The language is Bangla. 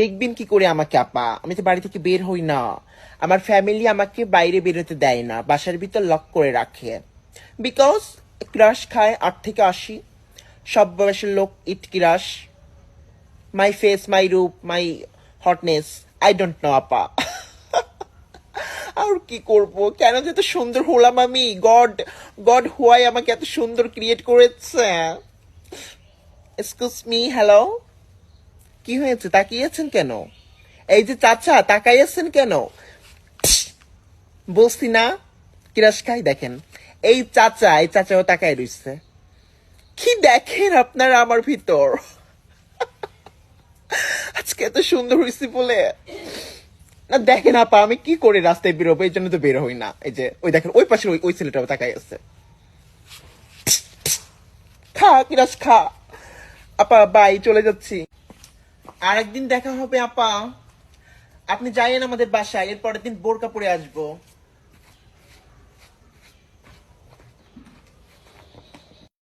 দেখবেন কি করে আমাকে, আপা? আমি তো বাড়ি থেকে বের হই না। আমার ফ্যামিলি আমাকে বাইরে বেরোতে দেয় না, বাসার ভিতর লক করে রাখে। বিকজ ক্রাশ খায় আট থেকে আশি। সব বয়সের লোক ইট ক্রাশ মাই ফেস মাই রূপ my hotness I don't know আপা। আর কি করব? কেন যে এত সুন্দর হলাম আমি? গড গড হুয়াই আমাকে এত সুন্দর ক্রিয়েট করেছে? এক্সকিউজ মি হ্যালো কি হয়েছে? তাকিয়েছেন কেন? এই যে চাচা, তাকাইয়েছেন কেন? বলছি না, কিরাস খাই দেখেন। এই চাচা, এই চাচাও তাকাই রইছে। কি দেখেন আপনারা আমার ভিতর? আজকে এত সুন্দর হয়েছি বলে। না, দেখেন আপা, আমি কি করে রাস্তায় বেরোবো? এই জন্য তো বের হই না। এই যে, ওই দেখেন, ওই পাশে ওই ওই ছেলেটাও তাকাই আছে। খা, কিরাস খা। আপা, বাই, চলে যাচ্ছি। আরেকদিন দেখা হবে আপা। আপনি যাইয়েন আমাদের বাসায় এরপরের দিন বোরকা পরে আসব।